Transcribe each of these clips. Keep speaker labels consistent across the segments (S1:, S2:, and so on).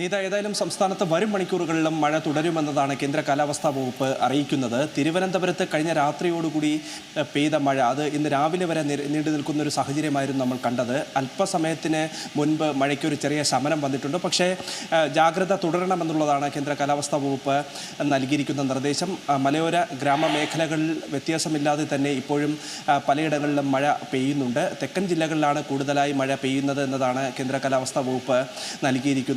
S1: നീത ഏതായാലും സംസ്ഥാനത്ത് വരും മണിക്കൂറുകളിലും മഴ തുടരുമെന്നതാണ് കേന്ദ്ര കാലാവസ്ഥാ വകുപ്പ് അറിയിക്കുന്നത് തിരുവനന്തപുരത്ത് കഴിഞ്ഞ രാത്രിയോടുകൂടി പെയ്ത മഴ അത് ഇന്ന് രാവിലെ വരെ നീണ്ടു നിൽക്കുന്ന ഒരു സാഹചര്യമായിരുന്നു നമ്മൾ കണ്ടത് അല്പസമയത്തിന് മുൻപ് മഴയ്ക്കൊരു ചെറിയ ശമനം വന്നിട്ടുണ്ട് പക്ഷേ ജാഗ്രത തുടരണമെന്നുള്ളതാണ് കേന്ദ്ര കാലാവസ്ഥാ വകുപ്പ് നൽകിയിരിക്കുന്ന നിർദ്ദേശം മലയോര ഗ്രാമമേഖലകളിൽ വ്യത്യാസമില്ലാതെ തന്നെ ഇപ്പോഴും പലയിടങ്ങളിലും മഴ പെയ്യുന്നുണ്ട് തെക്കൻ ജില്ലകളിലാണ് കൂടുതലായി മഴ പെയ്യുന്നത് എന്നതാണ് കേന്ദ്ര കാലാവസ്ഥാ വകുപ്പ് നൽകിയിരിക്കുന്ന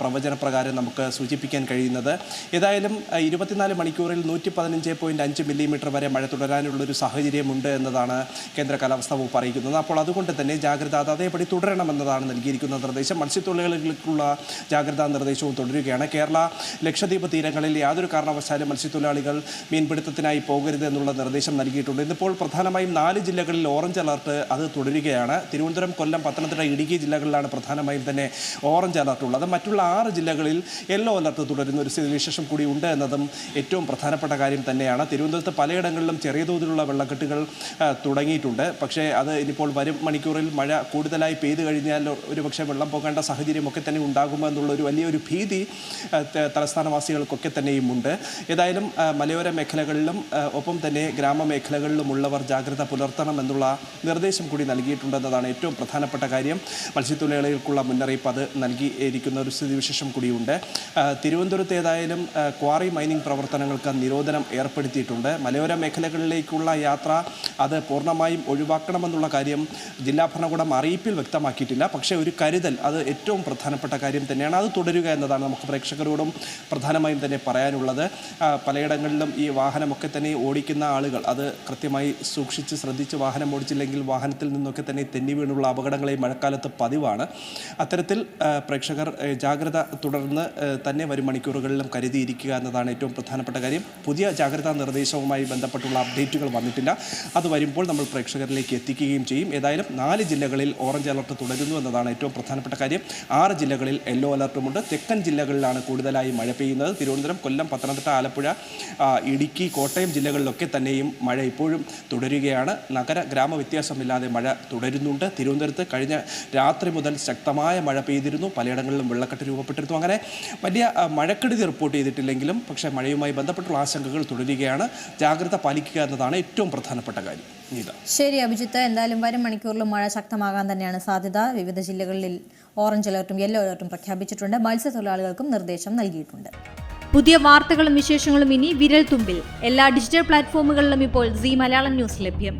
S1: പ്രവചന പ്രകാരം നമുക്ക് സൂചിപ്പിക്കാൻ കഴിയുന്നത് ഏതായാലും ഇരുപത്തിനാല് മണിക്കൂറിൽ നൂറ്റി പതിനഞ്ച് പോയിൻറ്റ് അഞ്ച് മില്ലിമീറ്റർ വരെ മഴ തുടരാനുള്ളൊരു സാഹചര്യമുണ്ട് എന്നതാണ് കേന്ദ്ര കാലാവസ്ഥാ വകുപ്പ് അറിയിക്കുന്നത് അപ്പോൾ അതുകൊണ്ട് തന്നെ ജാഗ്രത അതേപടി തുടരണമെന്നതാണ് നൽകിയിരിക്കുന്ന നിർദ്ദേശം മത്സ്യത്തൊഴിലാളികൾക്കുള്ള ജാഗ്രതാ നിർദ്ദേശവും തുടരുകയാണ് കേരള ലക്ഷദ്വീപ് തീരങ്ങളിൽ യാതൊരു കാരണവശാലും മത്സ്യത്തൊഴിലാളികൾ മീൻപിടുത്തത്തിനായി പോകരുത് എന്നുള്ള നിർദ്ദേശം നൽകിയിട്ടുണ്ട് ഇന്നിപ്പോൾ പ്രധാനമായും നാല് ജില്ലകളിൽ ഓറഞ്ച് അലർട്ട് അത് തുടരുകയാണ് തിരുവനന്തപുരം കൊല്ലം പത്തനംതിട്ട ഇടുക്കി ജില്ലകളിലാണ് പ്രധാനമായും തന്നെ ഓറഞ്ച് അലർട്ട് ഉള്ളത് മറ്റുള്ള ആറ് ജില്ലകളിൽ യെല്ലോ അലർട്ട് തുടരുന്ന ഒരു സ്ഥിതിവിശേഷം കൂടി ഉണ്ട് എന്നതും ഏറ്റവും പ്രധാനപ്പെട്ട കാര്യം തന്നെയാണ് തിരുവനന്തപുരത്ത് പലയിടങ്ങളിലും ചെറിയ തോതിലുള്ള വെള്ളക്കെട്ടുകൾ തുടങ്ങിയിട്ടുണ്ട് പക്ഷേ അത് ഇനിയിപ്പോൾ വരും മണിക്കൂറിൽ മഴ കൂടുതലായി പെയ്തു കഴിഞ്ഞാൽ ഒരു പക്ഷേ വെള്ളം പോകേണ്ട സാഹചര്യമൊക്കെ തന്നെ ഉണ്ടാകുമോ എന്നുള്ളൊരു വലിയൊരു ഭീതി തലസ്ഥാനവാസികൾക്കൊക്കെ തന്നെയും ഉണ്ട് ഏതായാലും മലയോര മേഖലകളിലും ഒപ്പം തന്നെ ഗ്രാമമേഖലകളിലുമുള്ളവർ ജാഗ്രത പുലർത്തണം എന്നുള്ള നിർദ്ദേശം കൂടി നൽകിയിട്ടുണ്ടെന്നതാണ് ഏറ്റവും പ്രധാനപ്പെട്ട കാര്യം മത്സ്യത്തൊഴിലാളികൾക്കുള്ള മുന്നറിയിപ്പ് അത് നൽകിയിരിക്കുന്ന ഒരു സ്ഥിതിവിശേഷം കൂടിയുണ്ട് ഏതായാലും ക്വാറി മൈനിങ് പ്രവർത്തനങ്ങൾക്ക് നിരോധനം ഏർപ്പെടുത്തിയിട്ടുണ്ട് മലയോര മേഖലകളിലേക്കുള്ള യാത്ര അത് പൂർണ്ണമായും ഒഴിവാക്കണമെന്നുള്ള കാര്യം ജില്ലാ ഭരണകൂടം അറിയിപ്പിൽ വ്യക്തമാക്കിയിട്ടില്ല പക്ഷേ ഒരു കരുതൽ അത് ഏറ്റവും പ്രധാനപ്പെട്ട കാര്യം തന്നെയാണ് അത് തുടരുക എന്നതാണ് നമുക്ക് പ്രേക്ഷകരോടും പ്രധാനമായും തന്നെ പറയാനുള്ളത് പലയിടങ്ങളിലും ഈ വാഹനമൊക്കെ തന്നെ ഓടിക്കുന്ന ആളുകൾ അത് കൃത്യമായി സൂക്ഷിച്ച് ശ്രദ്ധിച്ച് വാഹനം ഓടിച്ചില്ലെങ്കിൽ വാഹനത്തിൽ നിന്നൊക്കെ തന്നെ തെന്നി വീണുള്ള അപകടങ്ങളെ മഴക്കാലത്ത് പതിവാണ് അത്തരത്തിൽ പ്രേക്ഷകർ ജാഗ്രത ജാഗ്രത തുടർന്ന് തന്നെ വരും മണിക്കൂറുകളിലും കരുതിയിരിക്കുക എന്നതാണ് ഏറ്റവും പ്രധാനപ്പെട്ട കാര്യം പുതിയ ജാഗ്രതാ നിർദ്ദേശവുമായി ബന്ധപ്പെട്ടുള്ള അപ്ഡേറ്റുകൾ വന്നിട്ടില്ല അത് വരുമ്പോൾ നമ്മൾ പ്രേക്ഷകരിലേക്ക് എത്തിക്കുകയും ചെയ്യും ഏതായാലും നാല് ജില്ലകളിൽ ഓറഞ്ച് അലർട്ട് തുടരുന്നു എന്നതാണ് ഏറ്റവും പ്രധാനപ്പെട്ട കാര്യം ആറ് ജില്ലകളിൽ യെല്ലോ അലർട്ടുമുണ്ട് തെക്കൻ ജില്ലകളിലാണ് കൂടുതലായി മഴ പെയ്യുന്നത് തിരുവനന്തപുരം കൊല്ലം പത്തനംതിട്ട ആലപ്പുഴ ഇടുക്കി കോട്ടയം ജില്ലകളിലൊക്കെ തന്നെയും മഴ ഇപ്പോഴും തുടരുകയാണ് നഗര ഗ്രാമ വ്യത്യാസമില്ലാതെ മഴ തുടരുന്നുണ്ട് തിരുവനന്തപുരത്ത് കഴിഞ്ഞ രാത്രി മുതൽ ശക്തമായ മഴ പെയ്തിരുന്നു പലയിടങ്ങളിലും വെള്ളക്കെട്ട് രൂപപ്പെട്ടിരുന്നു അങ്ങനെ വലിയ മഴക്കെടുതി റിപ്പോർട്ട് ചെയ്തിട്ടില്ലെങ്കിലും പക്ഷേ മഴയുമായി ബന്ധപ്പെട്ടുള്ള ആശങ്കകൾ തുടരുകയാണ് ജാഗ്രത പാലിക്കുക എന്നതാണ് ഏറ്റവും പ്രധാനപ്പെട്ട കാര്യം
S2: ശരി അഭിജിത്ത് എന്തായാലും വരും മണിക്കൂറിലും മഴ ശക്തമാകാൻ തന്നെയാണ് സാധ്യത വിവിധ ജില്ലകളിൽ ഓറഞ്ച് അലർട്ടും യെല്ലോ അലർട്ടും പ്രഖ്യാപിച്ചിട്ടുണ്ട് മത്സ്യത്തൊഴിലാളികൾക്കും നിർദ്ദേശം നൽകിയിട്ടുണ്ട്
S3: പുതിയ വാർത്തകളും വിശേഷങ്ങളും ഇനി വിരൽ തുമ്പിൽ എല്ലാ ഡിജിറ്റൽ പ്ലാറ്റ്ഫോമുകളിലും ഇപ്പോൾ സി മലയാളം ന്യൂസ് ലഭ്യം